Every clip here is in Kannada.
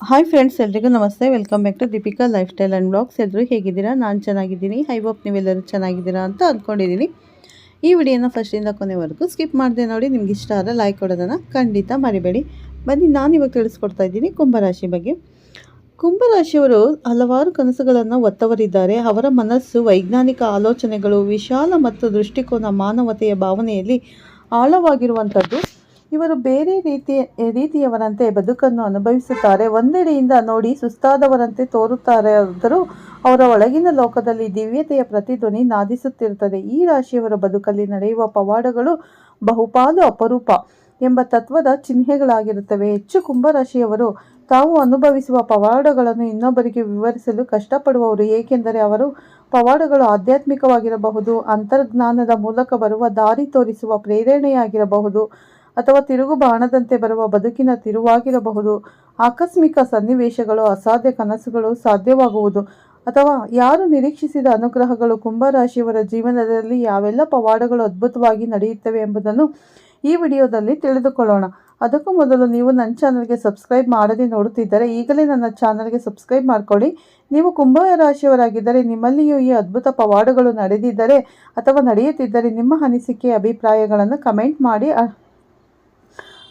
ಹಾಯ್ ಫ್ರೆಂಡ್ಸ್ ಎಲ್ರಿಗೂ ನಮಸ್ತೆ. Welcome back to Deepika life style and blogs ಎಲ್ಲರೂ ಹೇಗಿದ್ದೀರಾ? ನಾನು ಚೆನ್ನಾಗಿದ್ದೀನಿ. ಐ ಹೋಪ್ ನೀವೆಲ್ಲರೂ ಚೆನ್ನಾಗಿದ್ದೀರಾ ಅಂತ ಅಂದ್ಕೊಂಡಿದ್ದೀನಿ ಈ ವಿಡಿಯೋನ ಫಸ್ಟಿಂದ ಕೊನೆವರೆಗೂ ಸ್ಕಿಪ್ ಮಾಡಿದೆ ನೋಡಿ. ನಿಮ್ಗೆ ಇಷ್ಟ ಆದರೆ ಲೈಕ್ ಕೊಡೋದನ್ನು ಖಂಡಿತ ಮರಿಬೇಡಿ. ಬನ್ನಿ, ನಾನು ಇವಾಗ ತಿಳಿಸ್ಕೊಡ್ತಾ ಇದ್ದೀನಿ ಕುಂಭರಾಶಿ ಬಗ್ಗೆ. ಕುಂಭರಾಶಿಯವರು ಹಲವಾರು ಕನಸುಗಳನ್ನು ಒತ್ತವರಿದ್ದಾರೆ. ಅವರ ಮನಸ್ಸು ವೈಜ್ಞಾನಿಕ ಆಲೋಚನೆಗಳು, ವಿಶಾಲ ಮತ್ತು ದೃಷ್ಟಿಕೋನ ಮಾನವತೆಯ ಭಾವನೆಯಲ್ಲಿ ಆಳವಾಗಿರುವಂಥದ್ದು. ಇವರು ಬೇರೆ ರೀತಿಯ ರೀತಿಯವರಂತೆ ಬದುಕನ್ನು ಅನುಭವಿಸುತ್ತಾರೆ. ಒಂದೆಡೆಯಿಂದ ನೋಡಿ ಸುಸ್ತಾದವರಂತೆ ತೋರುತ್ತಾರೆ ಆದರೂ ಅವರ ಒಳಗಿನ ಲೋಕದಲ್ಲಿ ದಿವ್ಯತೆಯ ಪ್ರತಿಧ್ವನಿ ನಾದಿಸುತ್ತಿರುತ್ತದೆ. ಈ ರಾಶಿಯವರ ಬದುಕಲ್ಲಿ ನಡೆಯುವ ಪವಾಡಗಳು ಬಹುಪಾಲು ಅಪರೂಪ ಎಂಬ ತತ್ವದ ಚಿಹ್ನೆಗಳಾಗಿರುತ್ತವೆ. ಹೆಚ್ಚು ಕುಂಭರಾಶಿಯವರು ತಾವು ಅನುಭವಿಸುವ ಪವಾಡಗಳನ್ನು ಇನ್ನೊಬ್ಬರಿಗೆ ವಿವರಿಸಲು ಕಷ್ಟಪಡುವವರು, ಏಕೆಂದರೆ ಅವರು ಪವಾಡಗಳು ಆಧ್ಯಾತ್ಮಿಕವಾಗಿರಬಹುದು, ಅಂತರ್ಜ್ಞಾನದ ಮೂಲಕ ಬರುವ ದಾರಿ ತೋರಿಸುವ ಪ್ರೇರಣೆಯಾಗಿರಬಹುದು. ಅಥವಾ ತಿರುಗು ಬಾಣದಂತೆ ಬರುವ ಬದುಕಿನ ತಿರುವಾಗಿರಬಹುದು. ಆಕಸ್ಮಿಕ ಸನ್ನಿವೇಶಗಳು, ಅಸಾಧ್ಯ ಕನಸುಗಳು ಸಾಧ್ಯವಾಗುವುದು. ಅಥವಾ ಯಾರು ನಿರೀಕ್ಷಿಸಿದ ಅನುಗ್ರಹಗಳು ಕುಂಭರಾಶಿಯವರ ಜೀವನದಲ್ಲಿ ಯಾವೆಲ್ಲ ಪವಾಡಗಳು ಅದ್ಭುತವಾಗಿ ನಡೆಯುತ್ತವೆ ಎಂಬುದನ್ನು ಈ ವಿಡಿಯೋದಲ್ಲಿ ತಿಳಿದುಕೊಳ್ಳೋಣ. ಅದಕ್ಕೂ ಮೊದಲು ನೀವು ನನ್ನ ಚಾನಲ್ಗೆ ಸಬ್ಸ್ಕ್ರೈಬ್ ಮಾಡದೆ ನೋಡುತ್ತಿದ್ದರೆ ಈಗಲೇ ನನ್ನ ಚಾನಲ್ಗೆ ಸಬ್ಸ್ಕ್ರೈಬ್ ಮಾಡಿಕೊಳ್ಳಿ. ನೀವು ಕುಂಭ ರಾಶಿಯವರಾಗಿದ್ದರೆ ನಿಮ್ಮಲ್ಲಿಯೂ ಈ ಅದ್ಭುತ ಪವಾಡಗಳು ನಡೆದಿದ್ದರೆ ಅಥವಾ ನಡೆಯುತ್ತಿದ್ದರೆ ನಿಮ್ಮ ಅನಿಸಿಕೆ, ಅಭಿಪ್ರಾಯಗಳನ್ನು ಕಮೆಂಟ್ ಮಾಡಿ.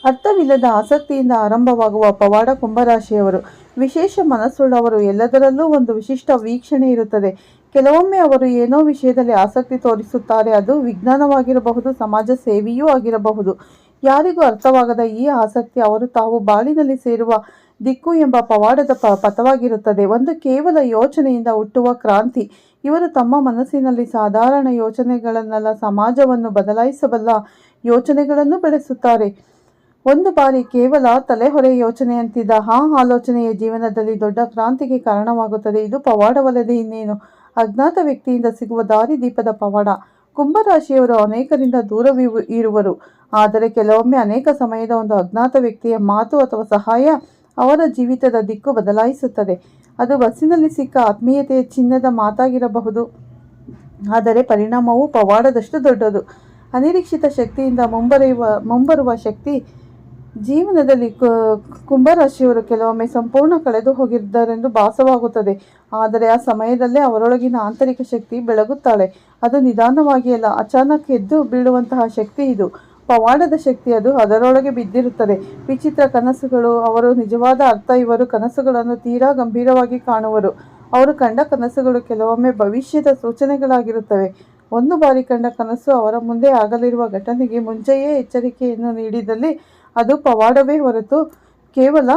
ಅರ್ಥವಿಲ್ಲದ ಆಸಕ್ತಿಯಿಂದ ಆರಂಭವಾಗುವ ಪವಾಡ ಕುಂಭರಾಶಿಯವರು, ವಿಶೇಷ ಮನಸ್ಸುಳ್ಳವರು ಎಲ್ಲದರಲ್ಲೂ ಒಂದು ವಿಶಿಷ್ಟ ವೀಕ್ಷಣೆ ಇರುತ್ತದೆ. ಕೆಲವೊಮ್ಮೆ ಅವರು ಏನೋ ವಿಷಯದಲ್ಲಿ ಆಸಕ್ತಿ ತೋರಿಸುತ್ತಾರೆ, ಅದು ವಿಜ್ಞಾನವಾಗಿರಬಹುದು, ಸಮಾಜ ಸೇವೆಯೂ ಆಗಿರಬಹುದು. ಯಾರಿಗೂ ಅರ್ಥವಾಗದ ಈ ಆಸಕ್ತಿ ಅವರು ತಾವು ಬಾಳಿನಲ್ಲಿ ಸೇರುವ ದಿಕ್ಕು ಎಂಬ ಪವಾಡದ ಪ, ಪಥವಾಗಿರುತ್ತದೆ. ಒಂದು ಕೇವಲ ಯೋಚನೆಯಿಂದ ಹುಟ್ಟುವ ಕ್ರಾಂತಿ. ಇವರು ತಮ್ಮ ಮನಸ್ಸಿನಲ್ಲಿ ಸಾಧಾರಣ ಯೋಚನೆಗಳನ್ನೆಲ್ಲ ಸಮಾಜವನ್ನು ಬದಲಾಯಿಸಬಲ್ಲ ಯೋಚನೆಗಳನ್ನು ಬೆಳೆಸುತ್ತಾರೆ. ಒಂದು ಬಾರಿ ಕೇವಲ ತಲೆಹೊರೆ ಯೋಚನೆಯಂತಿದ್ದ ಆ ಆಲೋಚನೆಯ ಜೀವನದಲ್ಲಿ ದೊಡ್ಡ ಕ್ರಾಂತಿಗೆ ಕಾರಣವಾಗುತ್ತದೆ. ಇದು ಪವಾಡವಲ್ಲದೆ ಇನ್ನೇನು? ಅಜ್ಞಾತ ವ್ಯಕ್ತಿಯಿಂದ ಸಿಗುವ ದಾರಿದೀಪದ ಪವಾಡ. ಕುಂಭರಾಶಿಯವರು ಅನೇಕರಿಂದ ದೂರವಿ ಇರುವರು. ಆದರೆ ಕೆಲವೊಮ್ಮೆ ಅನೇಕ ಸಮಯದ ಒಂದು ಅಜ್ಞಾತ ವ್ಯಕ್ತಿಯ ಮಾತು ಅಥವಾ ಸಹಾಯ ಅವರ ಜೀವಿತದ ದಿಕ್ಕು ಬದಲಾಯಿಸುತ್ತದೆ. ಅದು ಬಸ್ಸಿನಲ್ಲಿ ಸಿಕ್ಕ ಆತ್ಮೀಯತೆಯ ಚಿನ್ನದ ಮಾತಾಗಿರಬಹುದು. ಆದರೆ ಪರಿಣಾಮವು ಪವಾಡದಷ್ಟು ದೊಡ್ಡದು. ಅನಿರೀಕ್ಷಿತ ಶಕ್ತಿಯಿಂದ ಮುಂಬರೆಯುವ ಮುಂಬರುವ ಶಕ್ತಿ ಜೀವನದಲ್ಲಿ ಕುಂಭರಾಶಿಯವರು ಕೆಲವೊಮ್ಮೆ ಸಂಪೂರ್ಣ ಕಳೆದು ಹೋಗಿದ್ದಾರೆಂದು ಭಾಸವಾಗುತ್ತದೆ. ಆದರೆ ಆ ಸಮಯದಲ್ಲೇ ಅವರೊಳಗಿನ ಆಂತರಿಕ ಶಕ್ತಿ ಬೆಳಗುತ್ತಾಳೆ. ಅದು ನಿಧಾನವಾಗಿ ಅಲ್ಲ ಅಚಾನಕ್ ಎದ್ದು ಬೀಳುವಂತಹ ಶಕ್ತಿ ಇದು. ಪವಾಡದ ಶಕ್ತಿ ಅದು, ಅದರೊಳಗೆ ಬಿದ್ದಿರುತ್ತದೆ. ವಿಚಿತ್ರ ಕನಸುಗಳು, ಅವರು ನಿಜವಾದ ಅರ್ಥ, ಇವರು ಕನಸುಗಳನ್ನು ತೀರಾ ಗಂಭೀರವಾಗಿ ಕಾಣುವರು. ಅವರು ಕಂಡ ಕನಸುಗಳು ಕೆಲವೊಮ್ಮೆ ಭವಿಷ್ಯದ ಸೂಚನೆಗಳಾಗಿರುತ್ತವೆ. ಒಂದು ಬಾರಿ ಕಂಡ ಕನಸು ಅವರ ಮುಂದೆ ಆಗಲಿರುವ ಘಟನೆಗೆ ಮುಂಚೆಯೇ ಎಚ್ಚರಿಕೆಯನ್ನು ನೀಡಿದಲ್ಲಿ ಅದು ಪವಾಡವೇ ಹೊರತು ಕೇವಲ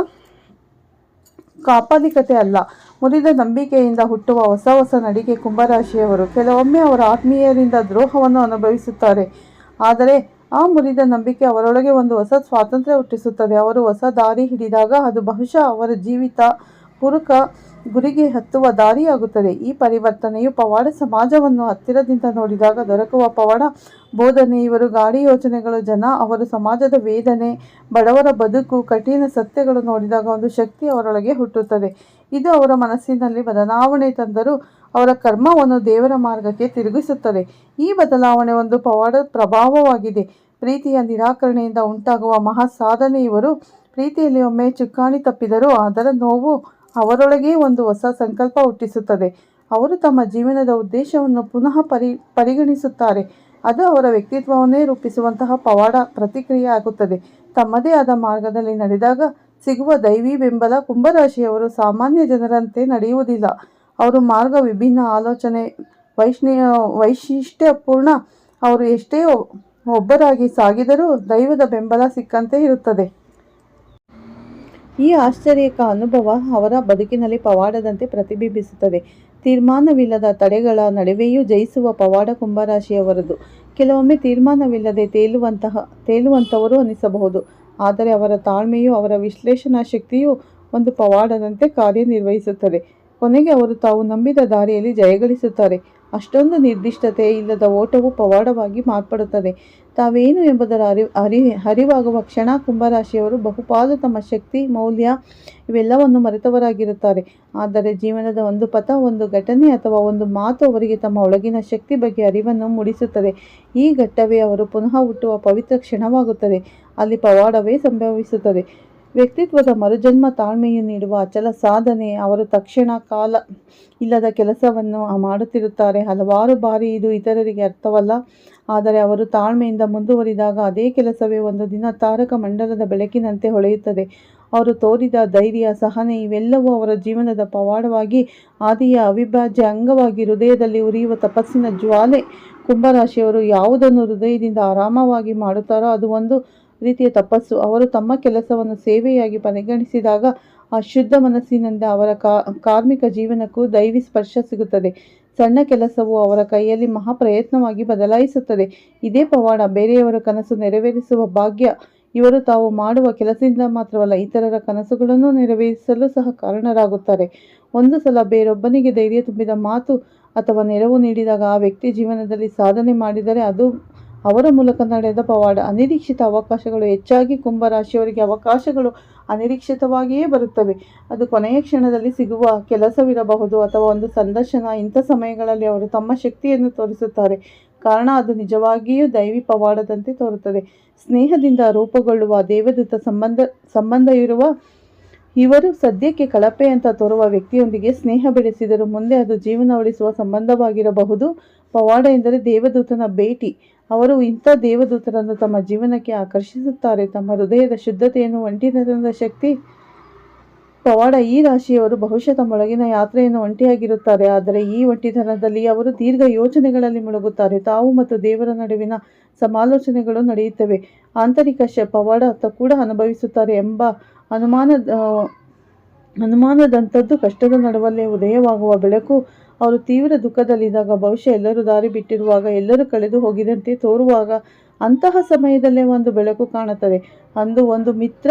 ಕಾಪಾಲಿಕತೆ ಅಲ್ಲ. ಮುರಿದ ನಂಬಿಕೆಯಿಂದ ಹುಟ್ಟುವ ಹೊಸ ಹೊಸ ನಡಿಗೆ ಕುಂಭರಾಶಿಯವರು ಕೆಲವೊಮ್ಮೆ ಅವರ ಆತ್ಮೀಯರಿಂದ ದ್ರೋಹವನ್ನು ಅನುಭವಿಸುತ್ತಾರೆ. ಆದರೆ ಆ ಮುರಿದ ನಂಬಿಕೆ ಅವರೊಳಗೆ ಒಂದು ಹೊಸ ಸ್ವಾತಂತ್ರ್ಯ ಹುಟ್ಟಿಸುತ್ತದೆ. ಅವರು ಹೊಸ ದಾರಿ ಹಿಡಿದಾಗ ಅದು ಬಹುಶಃ ಅವರ ಜೀವಿತ, ಪೂರಕ ಗುರಿಗೆ ಹತ್ತುವ ದಾರಿಯಾಗುತ್ತದೆ. ಈ ಪರಿವರ್ತನೆಯು ಪವಾಡ ಸಮಾಜವನ್ನು ಹತ್ತಿರದಿಂದ ನೋಡಿದಾಗ ದೊರಕುವ ಪವಾಡ, ಬೋಧನೆ, ಇವರು ಗಾಡಿ ಯೋಚನೆಗಳು, ಜನ, ಅವರು ಸಮಾಜದ ವೇದನೆ, ಬಡವರ ಬದುಕು, ಕಠಿಣ ಸತ್ಯಗಳು ನೋಡಿದಾಗ ಒಂದು ಶಕ್ತಿ ಅವರೊಳಗೆ ಹುಟ್ಟುತ್ತದೆ. ಇದು ಅವರ ಮನಸ್ಸಿನಲ್ಲಿ ಬದಲಾವಣೆ ತಂದರೂ ಅವರ ಕರ್ಮವನ್ನು ದೇವರ ಮಾರ್ಗಕ್ಕೆ ತಿರುಗಿಸುತ್ತದೆ. ಈ ಬದಲಾವಣೆ ಒಂದು ಪವಾಡ ಪ್ರಭಾವವಾಗಿದೆ. ಪ್ರೀತಿಯ ನಿರಾಕರಣೆಯಿಂದ ಉಂಟಾಗುವ ಮಹಾ ಸಾಧನೆ ಇವರು, ಪ್ರೀತಿಯಲ್ಲಿ ಒಮ್ಮೆ ಚುಕ್ಕಾಣಿ ತಪ್ಪಿದರೂ ಅದರ ನೋವು ಅವರೊಳಗೆ ಒಂದು ಹೊಸ ಸಂಕಲ್ಪ ಹುಟ್ಟಿಸುತ್ತದೆ. ಅವರು ತಮ್ಮ ಜೀವನದ ಉದ್ದೇಶವನ್ನು ಪುನಃ ಪರಿ, ಪರಿಗಣಿಸುತ್ತಾರೆ. ಅದು ಅವರ ವ್ಯಕ್ತಿತ್ವವನ್ನೇ ರೂಪಿಸುವಂತಹ ಪವಾಡ ಪ್ರತಿಕ್ರಿಯೆ ಆಗುತ್ತದೆ. ತಮ್ಮದೇ ಆದ ಮಾರ್ಗದಲ್ಲಿ ನಡೆದಾಗ ಸಿಗುವ ದೈವಿ ಬೆಂಬಲ ಕುಂಭರಾಶಿಯವರು ಸಾಮಾನ್ಯ ಜನರಂತೆ ನಡೆಯುವುದಿಲ್ಲ. ಅವರು ಮಾರ್ಗ ವಿಭಿನ್ನ ಆಲೋಚನೆ, ವೈಷ್ಣಿ, ವೈಶಿಷ್ಟ್ಯಪೂರ್ಣ, ಅವರು ಎಷ್ಟೇ ಒಬ್ಬರಾಗಿ ಸಾಗಿದರೂ ದೈವದ ಬೆಂಬಲ ಸಿಕ್ಕಂತೆ ಇರುತ್ತದೆ. ಈ ಆಶ್ಚರ್ಯಕ ಅನುಭವ ಅವರ ಬದುಕಿನಲ್ಲಿ ಪವಾಡದಂತೆ ಪ್ರತಿಬಿಂಬಿಸುತ್ತದೆ. ತೀರ್ಮಾನವಿಲ್ಲದ ತಡೆಗಳ ನಡುವೆಯೂ ಜಯಿಸುವ ಪವಾಡ ಕುಂಭರಾಶಿಯವರದು. ಕೆಲವೊಮ್ಮೆ ತೀರ್ಮಾನವಿಲ್ಲದೆ ತೇಲುವಂತಹ ತೇಲುವಂಥವರು ಅನಿಸಬಹುದು. ಆದರೆ ಅವರ ತಾಳ್ಮೆಯು, ಅವರ ವಿಶ್ಲೇಷಣಾ ಶಕ್ತಿಯು ಒಂದು ಪವಾಡದಂತೆ ಕಾರ್ಯನಿರ್ವಹಿಸುತ್ತದೆ. ಕೊನೆಗೆ ಅವರು ತಾವು ನಂಬಿದ ದಾರಿಯಲ್ಲಿ ಜಯಗಳಿಸುತ್ತಾರೆ. ಅಷ್ಟೊಂದು ನಿರ್ದಿಷ್ಟತೆ ಇಲ್ಲದ ಓಟವು ಪವಾಡವಾಗಿ ಮಾರ್ಪಡುತ್ತದೆ. ತಾವೇನು ಎಂಬುದರ ಅರಿ ಅರಿ, ಅರಿವಾಗುವ ಕ್ಷಣ ಕುಂಭರಾಶಿಯವರು ಬಹುಪಾಲು ತಮ್ಮ ಶಕ್ತಿ, ಮೌಲ್ಯ ಇವೆಲ್ಲವನ್ನು ಮರೆತವರಾಗಿರುತ್ತಾರೆ. ಆದರೆ ಜೀವನದ ಒಂದು ಪಥ, ಒಂದು ಘಟನೆ ಅಥವಾ ಒಂದು ಮಾತು ಅವರಿಗೆ ತಮ್ಮ ಒಳಗಿನ ಶಕ್ತಿ ಬಗ್ಗೆ ಅರಿವನ್ನು ಮೂಡಿಸುತ್ತದೆ. ಈ ಘಟ್ಟವೇ ಅವರು ಪುನಃ ಹುಟ್ಟುವ ಪವಿತ್ರ ಕ್ಷಣವಾಗುತ್ತದೆ. ಅಲ್ಲಿ ಪವಾಡವೇ ಸಂಭವಿಸುತ್ತದೆ. ವ್ಯಕ್ತಿತ್ವದ ಮರುಜನ್ಮ ತಾಳ್ಮೆಯು ನೀಡುವ ಅಚಲ ಸಾಧನೆ. ಅವರು ತಕ್ಷಣ ಕಾಲ ಇಲ್ಲದ ಕೆಲಸವನ್ನು ಮಾಡುತ್ತಿರುತ್ತಾರೆ. ಹಲವಾರು ಬಾರಿ ಇದು ಇತರರಿಗೆ ಅರ್ಥವಲ್ಲ. ಆದರೆ ಅವರು ತಾಳ್ಮೆಯಿಂದ ಮುಂದುವರಿದಾಗ ಅದೇ ಕೆಲಸವೇ ಒಂದು ದಿನ ತಾರಕ ಮಂಡಲದ ಬೆಳಕಿನಂತೆ ಹೊಳೆಯುತ್ತದೆ. ಅವರು ತೋರಿದ ಧೈರ್ಯ, ಸಹನೆ ಇವೆಲ್ಲವೂ ಅವರ ಜೀವನದ ಪವಾಡವಾಗಿ ಆದಿಯ ಅವಿಭಾಜ್ಯ ಅಂಗವಾಗಿ ಹೃದಯದಲ್ಲಿ ಉರಿಯುವ ತಪಸ್ಸಿನ ಜ್ವಾಲೆ. ಕುಂಭರಾಶಿಯವರು ಯಾವುದನ್ನು ಹೃದಯದಿಂದ ಆರಾಮವಾಗಿ ಮಾಡುತ್ತಾರೋ ಅದು ಒಂದು ರೀತಿಯ ತಪಸ್ಸು. ಅವರು ತಮ್ಮ ಕೆಲಸವನ್ನು ಸೇವೆಯಾಗಿ ಪರಿಗಣಿಸಿದಾಗ ಆ ಶುದ್ಧ ಮನಸ್ಸಿನಿಂದ ಅವರ ಕಾರ್ಮಿಕ ಜೀವನಕ್ಕೂ ದೈವಿ ಸ್ಪರ್ಶ ಸಿಗುತ್ತದೆ. ಸಣ್ಣ ಕೆಲಸವು ಅವರ ಕೈಯಲ್ಲಿ ಮಹಾ ಪ್ರಯತ್ನವಾಗಿ ಬದಲಾಯಿಸುತ್ತದೆ. ಇದೇ ಪವಾಡ ಬೇರೆಯವರ ಕನಸು ನೆರವೇರಿಸುವ ಭಾಗ್ಯ. ಇವರು ತಾವು ಮಾಡುವ ಕೆಲಸದಿಂದ ಮಾತ್ರವಲ್ಲ, ಇತರರ ಕನಸುಗಳನ್ನು ನೆರವೇರಿಸಲು ಸಹ ಕಾರಣರಾಗುತ್ತಾರೆ. ಒಂದು ಸಲ ಬೇರೊಬ್ಬನಿಗೆ ಧೈರ್ಯ ತುಂಬಿದ ಮಾತು ಅಥವಾ ನೆರವು ನೀಡಿದಾಗ ಆ ವ್ಯಕ್ತಿ ಜೀವನದಲ್ಲಿ ಸಾಧನೆ ಮಾಡಿದರೆ ಅದು ಅವರ ಮೂಲಕ ನಡೆದ ಪವಾಡ ಅನಿರೀಕ್ಷಿತ ಅವಕಾಶಗಳು ಹೆಚ್ಚಾಗಿ ಕುಂಭರಾಶಿಯವರಿಗೆ ಅವಕಾಶಗಳು ಅನಿರೀಕ್ಷಿತವಾಗಿಯೇ ಬರುತ್ತವೆ. ಅದು ಕೊನೆಯ ಕ್ಷಣದಲ್ಲಿ ಸಿಗುವ ಕೆಲಸವಿರಬಹುದು ಅಥವಾ ಒಂದು ಸಂದರ್ಶನ ಇಂಥ ಸಮಯಗಳಲ್ಲಿ ಅವರು ತಮ್ಮ ಶಕ್ತಿಯನ್ನು ತೋರಿಸುತ್ತಾರೆ. ಕಾರಣ ಅದು ನಿಜವಾಗಿಯೂ ದೈವಿ ಪವಾಡದಂತೆ ತೋರುತ್ತದೆ. ಸ್ನೇಹದಿಂದ ರೂಪುಗೊಳ್ಳುವ ದೇವದೂತ ಸಂಬಂಧ ಸಂಬಂಧ ಇರುವ ಇವರು ಸದ್ಯಕ್ಕೆ ಕಳಪೆ ಅಂತ ತೋರುವ ವ್ಯಕ್ತಿಯೊಂದಿಗೆ ಸ್ನೇಹ ಬೆಳೆಸಿದರು ಮುಂದೆ ಅದು ಜೀವನ ಉಳಿಸುವ ಸಂಬಂಧವಾಗಿರಬಹುದು. ಪವಾಡ ಎಂದರೆ ದೇವದೂತನ ಭೇಟಿ. ಅವರು ಇಂಥ ದೇವದೂತರನ್ನು ತಮ್ಮ ಜೀವನಕ್ಕೆ ಆಕರ್ಷಿಸುತ್ತಾರೆ. ತಮ್ಮ ಹೃದಯದ ಶುದ್ಧತೆಯನ್ನು ಒಂಟಿತನದ ಶಕ್ತಿ ಪವಾಡ ಈ ರಾಶಿಯವರು ಬಹುಶಃ ತಮ್ಮೊಳಗಿನ ಯಾತ್ರೆಯನ್ನು ಒಂಟಿಯಾಗಿರುತ್ತಾರೆ. ಆದರೆ ಈ ಒಂಟಿತನದಲ್ಲಿ ಅವರು ದೀರ್ಘ ಯೋಚನೆಗಳಲ್ಲಿ ಮುಳುಗುತ್ತಾರೆ. ತಾವು ಮತ್ತು ದೇವರ ನಡುವಿನ ಸಮಾಲೋಚನೆಗಳು ನಡೆಯುತ್ತವೆ. ಆಂತರಿಕ ಶ ಪವಾಡ ಕೂಡ ಅನುಭವಿಸುತ್ತಾರೆ ಎಂಬ ಅನುಮಾನ ಅನುಮಾನದಂಥದ್ದು ಕಷ್ಟದ ನಡುವಲ್ಲೇ ಉದಯವಾಗುವ ಬೆಳಕು ಅವರು ತೀವ್ರ ದುಃಖದಲ್ಲಿದ್ದಾಗ ಬಹುಶಃ ಎಲ್ಲರೂ ದಾರಿ ಬಿಟ್ಟಿರುವಾಗ, ಎಲ್ಲರೂ ಕಳೆದು ಹೋಗಿದಂತೆ ತೋರುವಾಗ ಅಂತಹ ಸಮಯದಲ್ಲೇ ಒಂದು ಬೆಳಕು ಕಾಣುತ್ತದೆ. ಅಂದು ಒಂದು ಮಿತ್ರ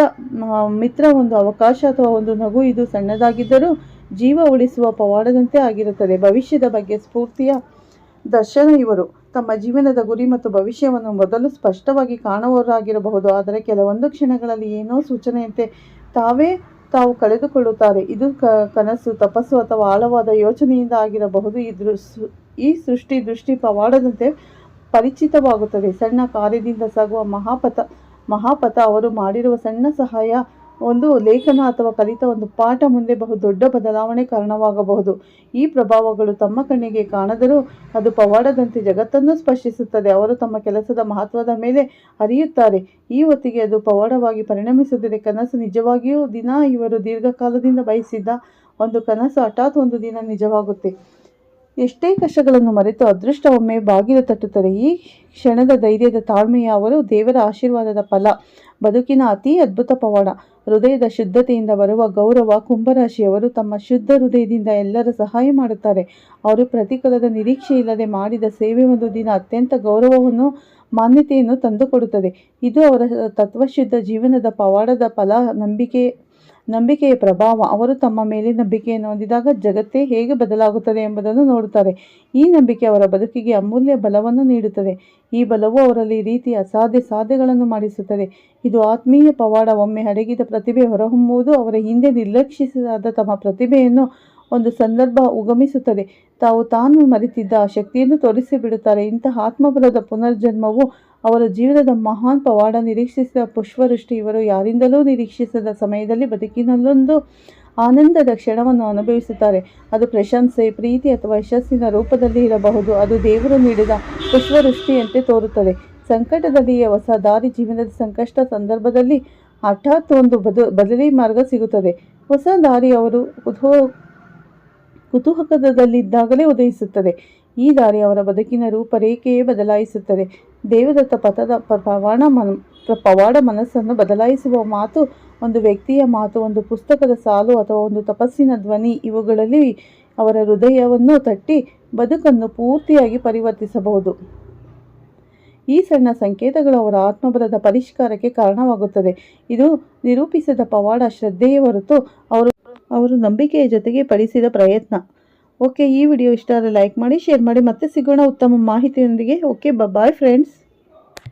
ಮಿತ್ರ ಒಂದು ಅವಕಾಶ ಅಥವಾ ಒಂದು ನಗು ಇದು ಸಣ್ಣದಾಗಿದ್ದರೂ ಜೀವ ಉಳಿಸುವ ಪವಾಡದಂತೆ ಆಗಿರುತ್ತದೆ. ಭವಿಷ್ಯದ ಬಗ್ಗೆ ಸ್ಫೂರ್ತಿಯ ದರ್ಶನ ಇವರು. ತಮ್ಮ ಜೀವನದ ಗುರಿ ಮತ್ತು ಭವಿಷ್ಯವನ್ನು ಮೊದಲು ಸ್ಪಷ್ಟವಾಗಿ ಕಾಣುವವರಾಗಿರಬಹುದು. ಆದರೆ ಕೆಲವೊಂದು ಕ್ಷಣಗಳಲ್ಲಿ ಏನೋ ಸೂಚನೆಯಂತೆ ತಾವೇ ತಾವು ಕಳೆದುಕೊಳ್ಳುತ್ತಾರೆ. ಇದು ಕ, ಕನಸು, ತಪಸ್ಸು ಅಥವಾ ಆಳವಾದ ಯೋಚನೆಯಿಂದ ಆಗಿರಬಹುದು. ಈ ದೃಶ್ ಈ ಸೃಷ್ಟಿ ದೃಷ್ಟಿ ಪವಾಡದಂತೆ ಪರಿಚಿತವಾಗುತ್ತದೆ. ಸಣ್ಣ ಕಾರ್ಯದಿಂದ ಸಾಗುವ ಮಹಾಪಥ ಮಹಾಪಥ ಅವರು ಮಾಡಿರುವ ಸಣ್ಣ ಸಹಾಯ ಒಂದು ಲೇಖನ ಅಥವಾ ಕಲಿತ ಒಂದು ಪಾಠ ಮುಂದೆ ಬಹು ದೊಡ್ಡ ಬದಲಾವಣೆ ಕಾರಣವಾಗಬಹುದು. ಈ ಪ್ರಭಾವಗಳು ತಮ್ಮ ಕಣ್ಣಿಗೆ ಕಾಣದರೂ ಅದು ಪವಾಡದಂತೆ ಜಗತ್ತನ್ನು ಸ್ಪರ್ಶಿಸುತ್ತದೆ. ಅವರು ತಮ್ಮ ಕೆಲಸದ ಮಹತ್ವದ ಮೇಲೆ ಅರಿಯುತ್ತಾರೆ ಈ ಹೊತ್ತಿಗೆ ಅದು ಪವಾಡವಾಗಿ ಪರಿಣಮಿಸುತ್ತದೆ. ಕನಸು ನಿಜವಾಗಿಯೂ ದಿನ, ಇವರು ದೀರ್ಘಕಾಲದಿಂದ ಬಯಸಿದ್ದ ಒಂದು ಕನಸು ಹಠಾತ್ ಒಂದು ದಿನ ನಿಜವಾಗುತ್ತೆ. ಎಷ್ಟೇ ಕಷ್ಟಗಳನ್ನು ಮರೆತು ಅದೃಷ್ಟ ಒಮ್ಮೆ ಬಾಗಿಲು ತಟ್ಟುತ್ತದೆ ಈ ಕ್ಷಣದ ಧೈರ್ಯದ ತಾಳ್ಮೆಯ ಅವರು ದೇವರ ಆಶೀರ್ವಾದದ ಫಲ. ಬದುಕಿನ ಅತಿ ಅದ್ಭುತ ಪವಾಡ. ಹೃದಯದ ಶುದ್ಧತೆಯಿಂದ ಬರುವ ಗೌರವ ಕುಂಭರಾಶಿಯವರು ತಮ್ಮ ಶುದ್ಧ ಹೃದಯದಿಂದ ಎಲ್ಲರ ಸಹಾಯ ಮಾಡುತ್ತಾರೆ. ಅವರು ಪ್ರತಿಫಲದ ನಿರೀಕ್ಷೆ ಇಲ್ಲದೆ ಮಾಡಿದ ಸೇವೆ ಒಂದು ದಿನ ಅತ್ಯಂತ ಗೌರವವನ್ನು, ಮಾನ್ಯತೆಯನ್ನು ತಂದುಕೊಡುತ್ತದೆ. ಇದು ಅವರ ತತ್ವಶುದ್ಧ ಜೀವನದ ಪವಾಡದ ಫಲ ನಂಬಿಕೆ ನಂಬಿಕೆಯ ಪ್ರಭಾವ, ಅವರು ತಮ್ಮ ಮೇಲೆ ನಂಬಿಕೆಯನ್ನು ಹೊಂದಿದಾಗ ಜಗತ್ತೇ ಹೇಗೆ ಬದಲಾಗುತ್ತದೆ ಎಂಬುದನ್ನು ನೋಡುತ್ತಾರೆ. ಈ ನಂಬಿಕೆ ಅವರ ಬದುಕಿಗೆ ಅಮೂಲ್ಯ ಬಲವನ್ನು ನೀಡುತ್ತದೆ. ಈ ಬಲವು ಅವರಲ್ಲಿ ರೀತಿಯ ಅಸಾಧ್ಯ ಸಾಧ್ಯಗಳನ್ನು ಮಾಡಿಸುತ್ತದೆ. ಇದು ಆತ್ಮೀಯ ಪವಾಡ, ಒಮ್ಮೆ ಅಡಗಿದ ಪ್ರತಿಭೆ ಹೊರಹೊಮ್ಮುವುದು, ಅವರ ಹಿಂದೆ ನಿರ್ಲಕ್ಷಿಸಲಾದ ತಮ್ಮ ಪ್ರತಿಭೆಯನ್ನು ಒಂದು ಸಂದರ್ಭ ಉಗಮಿಸುತ್ತದೆ. ತಾವು ತಾನು ಮರೆತಿದ್ದ ಶಕ್ತಿಯನ್ನು ತೋರಿಸಿಬಿಡುತ್ತಾರೆ. ಇಂತಹ ಆತ್ಮಬಲದ ಪುನರ್ಜನ್ಮವು ಅವರ ಜೀವನದ ಮಹಾನ್ ಪವಾಡ ನಿರೀಕ್ಷಿಸಿದ ಪುಷ್ಪವೃಷ್ಟಿ ಇವರು ಯಾರಿಂದಲೂ ನಿರೀಕ್ಷಿಸದ ಸಮಯದಲ್ಲಿ ಬದುಕಿನಲ್ಲೊಂದು ಆನಂದದ ಕ್ಷಣವನ್ನು ಅನುಭವಿಸುತ್ತಾರೆ. ಅದು ಪ್ರಶಂಸೆ, ಪ್ರೀತಿ ಅಥವಾ ಯಶಸ್ಸಿನ ರೂಪದಲ್ಲಿ ಇರಬಹುದು. ಅದು ದೇವರು ನೀಡಿದ ಪುಷ್ಪವೃಷ್ಟಿಯಂತೆ ತೋರುತ್ತದೆ. ಸಂಕಟದಲ್ಲಿಯೇ ಹೊಸ ದಾರಿ ಜೀವನದ ಸಂಕಷ್ಟ ಸಂದರ್ಭದಲ್ಲಿ ಹಠಾತ್ ಒಂದು ಬದು, ಬದಲಿ ಮಾರ್ಗ ಸಿಗುತ್ತದೆ. ಹೊಸ ದಾರಿ ಅವರು ಕುತೂಹ ಕುತೂಹಕದಲ್ಲಿದ್ದಾಗಲೇ ಉದಯಿಸುತ್ತದೆ. ಈ ದಾರಿ ಅವರ ಬದುಕಿನ ರೂಪರೇಖೆಯೇ ಬದಲಾಯಿಸುತ್ತದೆ. ದೇವದತ್ತ ಪಥದ ಪವಾಡ ಮನ, ಪವಾಡ ಮನಸ್ಸನ್ನು ಬದಲಾಯಿಸುವ ಮಾತು, ಒಂದು ವ್ಯಕ್ತಿಯ ಮಾತು, ಒಂದು ಪುಸ್ತಕದ ಸಾಲು ಅಥವಾ ಒಂದು ತಪಸ್ಸಿನ ಧ್ವನಿ, ಇವುಗಳಲ್ಲಿ ಅವರ ಹೃದಯವನ್ನು ತಟ್ಟಿ ಬದುಕನ್ನು ಪೂರ್ತಿಯಾಗಿ ಪರಿವರ್ತಿಸಬಹುದು. ಈ ಸಣ್ಣ ಸಂಕೇತಗಳು ಅವರ ಆತ್ಮಬಲದ ಪರಿಷ್ಕಾರಕ್ಕೆ ಕಾರಣವಾಗುತ್ತದೆ. ಇದು ನಿರೂಪಿಸಿದ ಪವಾಡ ಶ್ರದ್ಧೆಯೇ ಹೊರತು ಅವರು ಅವರು ನಂಬಿಕೆಯ ಜೊತೆಗೆ ಪಡಿಸಿದ ಪ್ರಯತ್ನ. ಓಕೆ ಈ ವಿಡಿಯೋ ಇಷ್ಟ ಆದರೆ ಲೈಕ್ ಮಾಡಿ ಶೇರ್ ಮಾಡಿ, ಮತ್ತೆ ಸಿಗೋಣ ಉತ್ತಮ ಮಾಹಿತಿಯೊಂದಿಗೆ. Okay bye friends